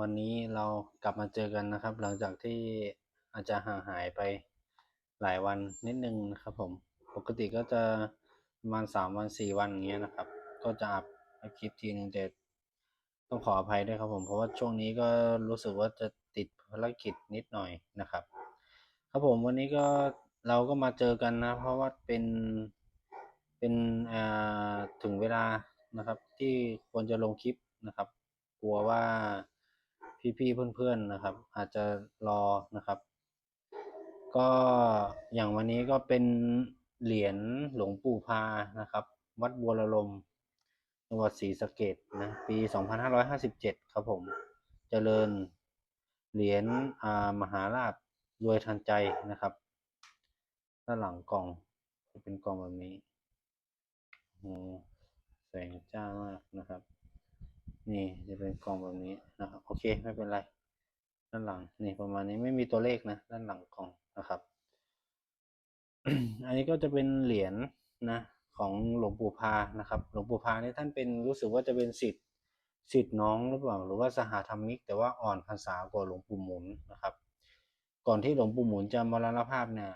วันนี้เรากลับมาเจอกันนะครับ หลังจากที่อาจจะห่างหายไปหลายวันนิดนึงนะครับผม ปกติก็จะประมาณสามวันสี่วันอย่างเงี้ยนะครับ ก็จะอัพคลิปทีนึงแต่ต้องขออภัยด้วยครับผม เพราะว่าช่วงนี้ก็รู้สึกว่าจะติดภารกิจนิดหน่อยนะครับ ครับผมวันนี้ก็เราก็มาเจอกันนะ เพราะว่าเป็นเป็นอ่าถึงเวลานะครับ ที่ควรจะลงคลิปนะครับ กลัวว่า พี่ๆเพื่อนๆนะครับ อาจจะรอนะครับ ก็อย่างวันนี้ก็เป็นเหรียญหลวงปู่พานะครับ วัดบัวระลมจังหวัดศรีสะเกดนะปี 2557 ครับผมเจริญเหรียญอ่ามหาราชรวยทันใจนะครับด้านหลังกล่องจะเป็นกล่องแบบนี้โอ้แสงจ้ามากนะครับ นี่จะเป็นกล่องแบบนี้นะครับโอเคไม่เป็นไร ด้านหลังนี่ประมาณนี้ไม่มีตัวเลขนะด้านหลังกล่องนะครับ อันนี้ก็จะเป็นเหรียญนะของหลวงปู่พานะครับ หลวงปู่พานี่ท่านเป็นรู้สึกว่าจะเป็นสิทธิ์สิทธิ์น้องหรือเปล่าหรือว่าสหธรรมิก แต่ว่าอ่อนพรรษากว่าหลวงปู่หมุนนะครับ ก่อนที่หลวงปู่หมุนจะมรณภาพเนี่ย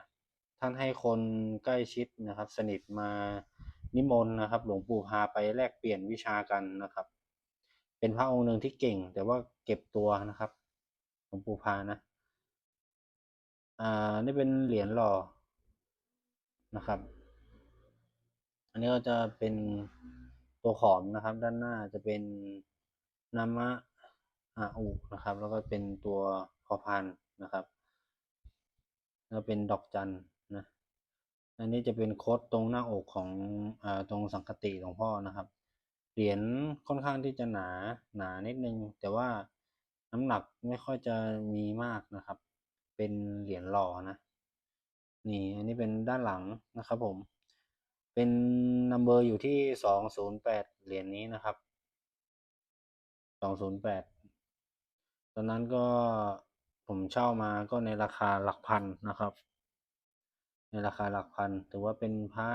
ท่านให้คนใกล้ชิดนะครับ สนิทมานิมนต์นะครับ หลวงปู่พาไปแลกเปลี่ยนวิชากันนะครับ เป็นพระองค์หนึ่งที่เก่ง แต่ว่าเก็บตัวนะครับหลวงปู่พานะ อ่า นี่เป็นเหรียญหล่อนะครับ อันนี้ก็จะเป็นตัวขอมนะครับ ด้านหน้าจะเป็นนามะอาอุนะครับ แล้วก็เป็นตัวพอพันนะครับ แล้วเป็นดอกจันนะ อันนี้จะเป็นโคดตรงหน้าอกของอตรงสังคติหลวงพ่อนะครับ เหรียญค่อนข้างที่จะหนาหนานิดนึง แต่ว่าน้ำหนักไม่ค่อยจะมีมากนะครับ เป็นเหรียญหล่อนะ นี่อันนี้เป็นด้านหลังนะครับผม เป็นนัมเบอร์อยู่ที่สองศูนย์แปดเหรียญนี้นะครับสองศูนย์แปดตอนนั้นก็ผมเช่ามาก็ในราคาหลักพันนะครับ ในราคาหลักพัน ถือว่าเป็นพระ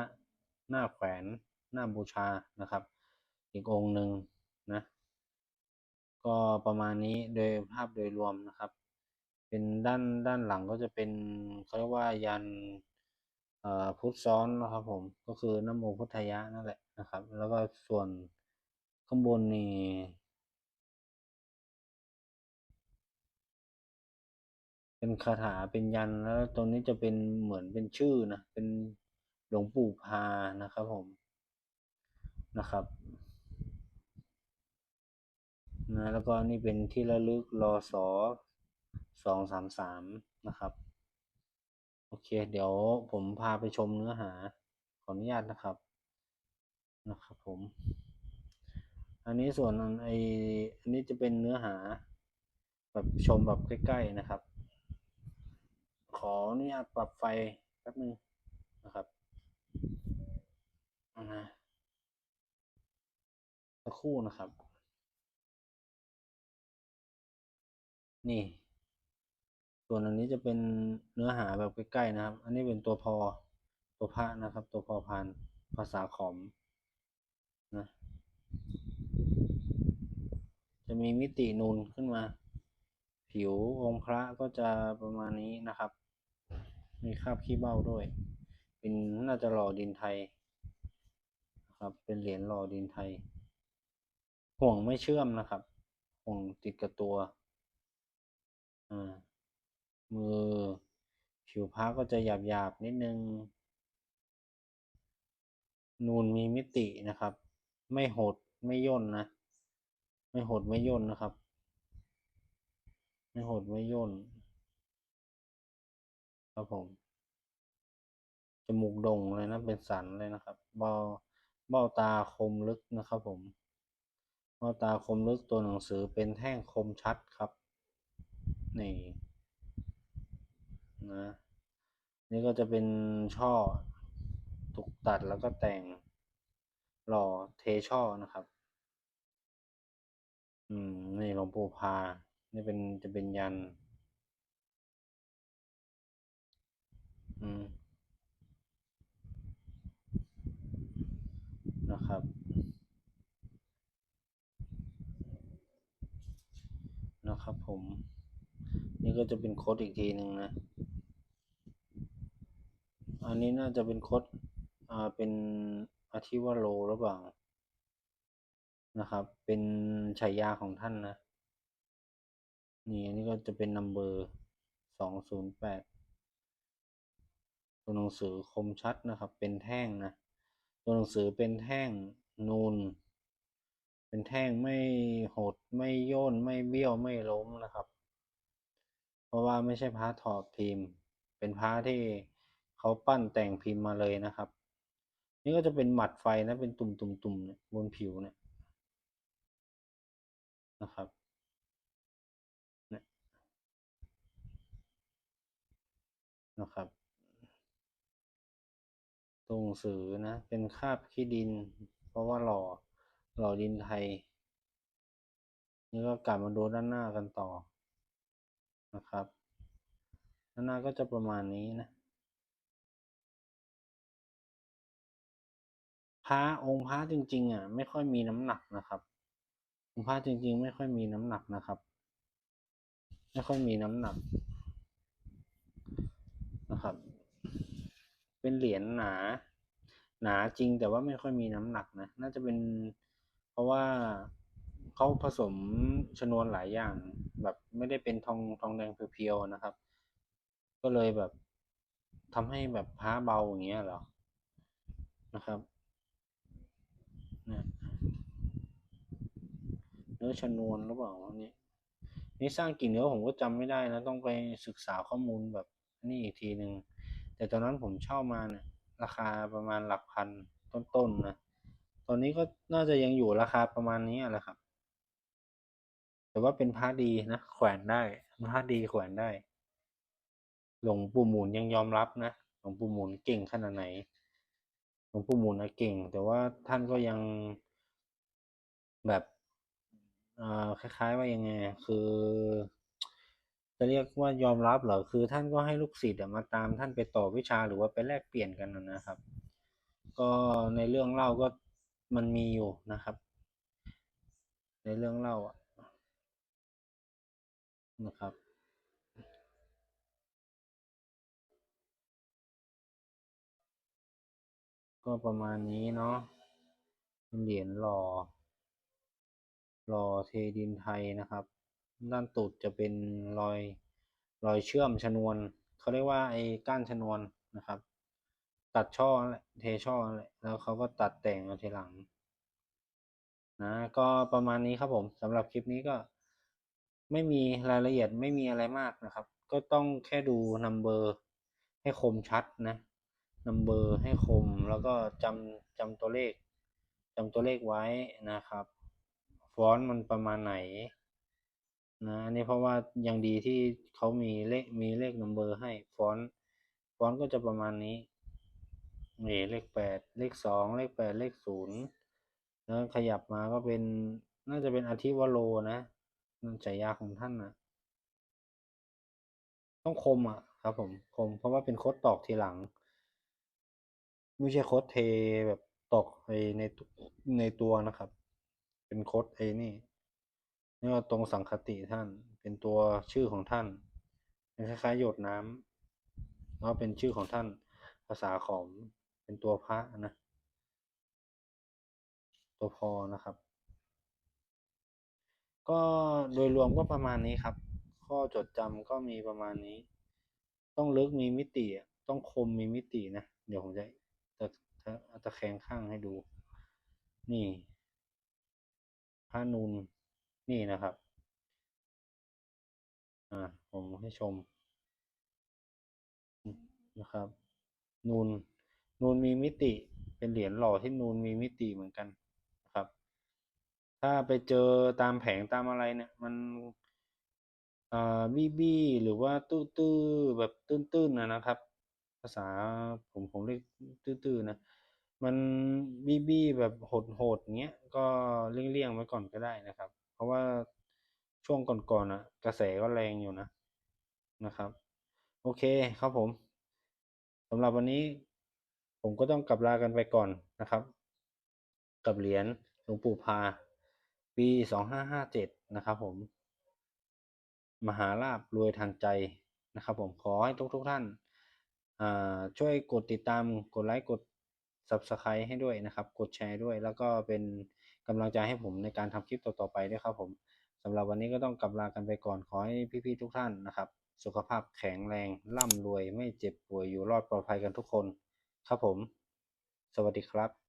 หน้าแขวนหน้าบูชานะครับ อีกองค์หนึ่งนะ ก็ประมาณนี้โดยภาพโดยรวมนะครับ เป็นด้านด้านหลังก็จะเป็นเขาเรียกว่ายันอ่อพุทธซ้อนนะครับผมก็คือนโมพุทธยะนั่นแหละนะครับ แล้วก็ส่วนข้างบนนี่เป็นคาถาเป็นยันแล้วตรงนี้จะเป็นเหมือนเป็นชื่อนะเป็นหลวงปู่พานะครับผมนะครับ นะแล้วก็นี่เป็นที่ระลึกรอสอสองสามสามนะครับ โอเค เดี๋ยวผมพาไปชมเนื้อหา ขออนุญาตนะครับนะครับผม อันนี้ส่วนไออันนี้จะเป็นเนื้อหา แบบชมแบบใกล้ๆนะครับ ขออนุญาตปรับไฟแป๊บนึงนะครับเอานะสักครู่นะครับ นี่ ส่วนอันนี้จะเป็นเนื้อหาแบบใกล้ๆนะครับ อันนี้เป็นตัวพอตัวพระนะครับ ตัวพอพานภาษาขอมนะจะมีมิตินูนขึ้นมา ผิวองค์พระก็จะประมาณนี้นะครับ มีคราบขี้เบ้าด้วย เป็นน่าจะหล่อดินไทยนะครับเป็นเหรียญหล่อดินไทย ห่วงไม่เชื่อมนะครับ ห่วงติดกับตัว อ่ามือผิวพระก็จะหยาบหยาบนิดนึง นูนมีมิตินะครับ ไม่หดไม่ย่นนะ ไม่หดไม่ย่นนะครับ ไม่หดไม่ย่น ครับผมจมูกด่งเลยนะเป็นสันเลยนะครับเบ้าเบ้าตาคมลึกนะครับผมเบ้าตาคมลึกตัวหนังสือเป็นแท่งคมชัดครับ นี่นะนี่ก็จะเป็นช่อถูกตัดแล้วก็แต่งหล่อเทช่อนะครับ อืมนี่หลวงปู่พา นี่เป็นจะเป็นยัน อืมนะครับ นะครับผม นี่ก็จะเป็นโค้ดอีกทีหนึ่งนะ อันนี้น่าจะเป็นโค้ดอ่าเป็นอาทิวโรหรือเปล่านะครับ เป็นฉายาของท่านนะ นี่อันนี้ก็จะเป็นนัมเบอร์สองศูนย์แปดตัวหนังสือคมชัดนะครับ เป็นแท่งนะ ตัวหนังสือเป็นแท่งนูน เป็นแท่งไม่หดไม่โยนไม่เบี้ยวไม่ล้มนะครับ ราะว่าไม่ใช่พระถอดพิมพ์ เป็นพระที่เขาปั้นแต่งพิมพ์มาเลยนะครับ นี่ก็จะเป็นหมัดไฟนะเป็นตุ่มๆๆเนี่ยบนผิวเนี่ยนะครับเนี่ยนะครับ ตรงสือนะ เป็นคาบขี้ดิน เพราะว่าหล่อหล่อดินไทย นี่ก็กลับมาดูด้านหน้ากันต่อ นะครับด้านหน้าก็จะประมาณนี้นะพระองค์พระจริง ๆ อะ ไม่ค่อยมีน้ำหนักนะครับ องค์พระจริง ๆ ไม่ค่อยมีน้ำหนักนะครับ ไม่ค่อยมีน้ำหนักนะครับ เป็นเหรียญหนา หนาจริงแต่ว่าไม่ค่อยมีน้ำหนักนะ น่าจะเป็นเพราะว่า เขาผสมชนวนหลายอย่าง แบบไม่ได้เป็นทองทองแดงเพียวๆนะครับ ก็เลยแบบทำให้แบบพระเบาอย่างเงี้ยหรอนะครับเนี่ยเนื้อชนวนหรือเปล่าอันนี้นี่สร้างกี่เนื้อผมก็จำไม่ได้นะ ต้องไปศึกษาข้อมูลแบบนี่อีกทีหนึ่งแต่ตอนนั้นผมเช่ามาเนี่ยราคาประมาณหลักพันต้นๆนะ ตอนนี้ก็น่าจะยังอยู่ราคาประมาณนี้แหละครับ แต่ว่าเป็นผ้าดีนะแขวนได้ผ้าดีแขวนได้ หลวงปู่หมุนยังยอมรับนะหลวงปู่หมุนเก่งขนาดไหนหลวงปู่หมุนนะเก่ง แต่ว่าท่านก็ยังแบบคล้ายๆว่ายังไง คือ จะเรียกว่ายอมรับเหรอ คือท่านก็ให้ลูกศิษย์มาตามท่านไปต่อวิชาหรือว่าไปแลกเปลี่ยนกันนะครับ ก็ในเรื่องเล่าก็มันมีอยู่นะครับ ในเรื่องเล่าอะ นะครับ ก็ประมาณนี้เนาะเป็นเหรียญหล่อ หล่อเทดินไทยนะครับ ด้านตูดจะเป็นรอยรอยเชื่อมชนวนเขาเรียกว่าไอ้ก้านชนวนนะครับ ตัดช่อเทช่อและแล้วเขาก็ตัดแต่งเอาทีหลังนะก็ประมาณนี้ครับผมสำหรับคลิปนี้ก็ ไม่มีรายละเอียดไม่มีอะไรมากนะครับ ก็ต้องแค่ดูนัมเบอร์ให้คมชัดนะนัมเบอร์ให้คมแล้วก็จำจำตัวเลขจำตัวเลขไว้นะครับฟอนต์มันประมาณไหนนะอันนี้เพราะว่ายังดีที่เขามีเลขมีเลขนัมเบอร์ให้ฟอนต์ฟอนต์ก็จะประมาณนี้นี่เลขแปดเลขสองเลขแปดเลขศูนย์แล้วขยับมาก็เป็นน่าจะเป็นอาทิวโรนะ ฉายาของท่านนะต้องคมอะ ครับ ผมคม เพราะว่าเป็นโค้ดตอกทีหลัง ไม่ใช่โค้ดเทแบบตอกไอในในตัวนะครับ เป็นโค้ดไอนี่นี่ก็ตรงสังคติท่าน เป็นตัวชื่อของท่านเป็นคล้ายๆหยดน้ำแล้วเป็นชื่อของท่านภาษาของเป็นตัวพระนะ ตัวพอนะครับ ก็โดยรวมก็ประมาณนี้ครับ ข้อจดจำก็มีประมาณนี้ ต้องลึกมีมิติ ต้องคมมีมิตินะ เดี๋ยวผมจะตะตะแคงข้างให้ดู นี่พระนูนนี่นะครับ อ่า ผมให้ชม นะครับ นูนนูนมีมิติ เป็นเหรียญหล่อที่นูนมีมิติเหมือนกัน ถ้าไปเจอตามแผงตามอะไรเนี่ย มันอ่าบี้บี้หรือว่าตื้อตื้อแบบตื้นๆนะนะครับ ภาษาผมผมเรียกตื้อๆนะ มันบี้บี้แบบโหดๆอย่างเงี้ยก็เลี่ยงๆไว้ก่อนก็ได้นะครับ เพราะว่าช่วงก่อนๆอะกระแสก็แรงอยู่นะนะครับ โอเคครับผมสำหรับวันนี้ผมก็ต้องกลับลากันไปก่อนนะครับ กับเหรียญหลวงปู่พา ปีสองห้าห้าเจ็ดนะครับผม มหาลาภรวยทางใจนะครับผมขอให้ทุกทุกๆท่านาช่วยกดติดตามกดไลค์กด Subscribe ให้ด้วยนะครับ กดแชร์ด้วย แล้วก็เป็นกำลังใจให้ผมในการทำคลิปต่อๆไปด้วยครับผมสำหรับวันนี้ก็ต้องกลับลากันไปก่อนขอให้พี่ๆทุกท่านนะครับ สุขภาพแข็งแรงร่ำรวย ไม่เจ็บป่วยอยู่รอดปลอดภัยกันทุกคน ครับผม สวัสดีครับ